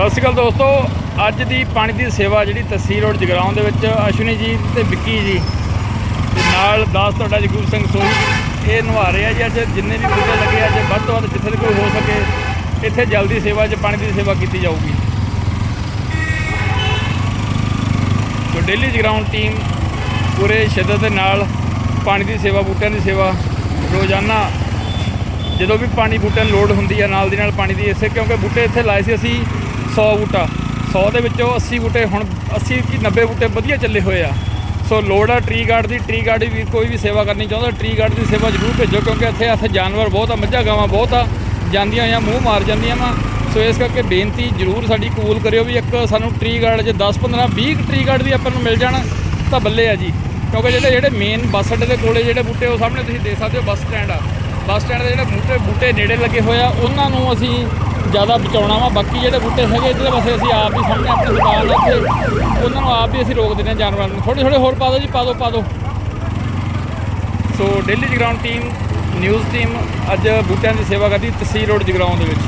ਸਤਿ ਸ਼੍ਰੀ ਅਕਾਲ ਦੋਸਤੋ, ਅੱਜ ਦੀ ਪਾਣੀ ਦੀ ਸੇਵਾ ਜਿਹੜੀ ਤਹਿਸੀਲ ਰੋਡ ਜਗਰਾਉਂ ਦੇ ਵਿੱਚ ਅਸ਼ਵਨੀ ਜੀ ਤੇ ਵਿੱਕੀ ਜੀ। ਤੇ ਨਾਲ ਦਾਸ ਤੁਹਾਡਾ ਜਗੂਰ ਸਿੰਘ ਸੋਹੀ ਇਹ ਨਿਭਾ ਰਹੇ ਆ ਜੀ ਅੱਜ, ਜਿੰਨੇ ਵੀ ਬੂਟੇ ਲੱਗੇ ਅੱਜ, ਵੱਧ ਤੋਂ ਵੱਧ ਜਿੱਥੇ ਤੱਕ ਕੋਈ ਹੋ ਸਕੇ, ਇੱਥੇ ਜਲਦੀ ਸੇਵਾ 'ਚ, ਪਾਣੀ ਦੀ ਸੇਵਾ ਕੀਤੀ ਜਾਊਗੀ। ਸੋ ਡੇਲੀ ਜਗਰਾਉਂ ਟੀਮ ਪੂਰੇ ਸ਼ਿੱਦਤ ਦੇ ਨਾਲ ਪਾਣੀ ਦੀ ਸੇਵਾ, ਬੂਟਿਆਂ ਦੀ ਸੇਵਾ, ਰੋਜ਼ਾਨਾ ਜਦੋਂ ਵੀ ਪਾਣੀ ਬੂਟਿਆਂ ਨੂੰ ਲੋੜ ਹੁੰਦੀ ਆ, ਨਾਲ ਦੀ ਨਾਲ ਪਾਣੀ ਦੀ, ਇਸੇ ਕਿਉਂਕਿ ਬੂਟੇ ਇੱਥੇ ਲਾਏ ਸੀ ਅਸੀਂ 100 ਬੂਟਾ। 100 ਦੇ ਵਿੱਚੋਂ 80 ਬੂਟੇ ਹੁਣ 80 ਕੀ 90 ਬੂਟੇ ਵਧੀਆ ਚੱਲੇ ਹੋਏ ਆ। ਸੋ ਲੋੜ ਆ ਟਰੀ ਗਾਰਡ ਦੀ ਟਰੀ ਗਾਰਡ ਵੀ ਕੋਈ ਵੀ ਸੇਵਾ ਕਰਨੀ ਚਾਹੁੰਦਾ ਟਰੀ ਗਾਰਡ ਦੀ ਸੇਵਾ ਜ਼ਰੂਰ ਭੇਜੋ ਕਿਉਂਕਿ ਇੱਥੇ ਇੱਥੇ ਜਾਨਵਰ ਬਹੁਤ ਆ, ਮੱਝਾਂ, ਗਾਵਾਂ ਬਹੁਤ ਆ। ਜਾਂਦੀਆਂ ਹੋਈਆਂ, ਮੂੰਹ ਮਾਰ ਜਾਂਦੀਆਂ ਵਾ। ਸੋ ਇਸ ਕਰਕੇ ਬੇਨਤੀ ਜ਼ਰੂਰ ਸਾਡੀ ਕਬੂਲ ਕਰਿਓ ਵੀ ਇੱਕ ਸਾਨੂੰ ਟਰੀ ਗਾਰਡ ਜੇ 10 15 20 ਟਰੀ ਗਾਰਡ ਵੀ ਆਪਾਂ ਨੂੰ ਮਿਲ ਜਾਣ, ਤਾਂ ਬੱਲੇ ਆ ਜੀ। ਕਿਉਂਕਿ ਜਿਹੜੇ ਜਿਹੜੇ ਮੇਨ ਬੱਸ ਅੱਡੇ ਦੇ ਕੋਲੇ ਜਿਹੜੇ ਬੂਟੇ ਉਹ ਸਾਹਮਣੇ ਤੁਸੀਂ ਦੇਖ ਸਕਦੇ ਹੋ, ਬੱਸ ਸਟੈਂਡ ਆ। ਬੱਸ ਸਟੈਂਡ ਦੇ ਜਿਹੜੇ ਬੂਟੇ ਬੂਟੇ ਨੇੜੇ ਲੱਗੇ ਹੋਏ ਆ, ਉਹਨਾਂ ਨੂੰ ਅਸੀਂ ਜ਼ਿਆਦਾ ਬਚਾਉਣਾ ਵਾ, ਬਾਕੀ ਜਿਹੜੇ ਬੂਟੇ ਹੈਗੇ ਇਧਰਲੇ ਪਾਸੇ ਅਸੀਂ ਆਪ ਹੀ ਸਾਹਮਣੇ ਆਪਣੀ ਦੁਕਾਨ ਆ ਉੱਥੇ ਉਹਨਾਂ ਨੂੰ ਆਪ ਹੀ ਅਸੀਂ ਰੋਕ ਦਿੰਦੇ ਹਾਂ ਜਾਨਵਰਾਂ ਨੂੰ। ਥੋੜੇ ਥੋੜੇ ਹੋਰ ਪਾ ਦਿਓ ਜੀ, ਪਾ ਦਿਓ ਪਾ ਦਿਓ। So daily Jagraon team news team ਅੱਜ ਬੂਟਿਆਂ ਦੀ ਸੇਵਾ ਕਰਦੀ ਤਹਿਸੀਲ ਰੋਡ ਜਗਰਾਉਂ ਦੇ ਵਿੱਚ।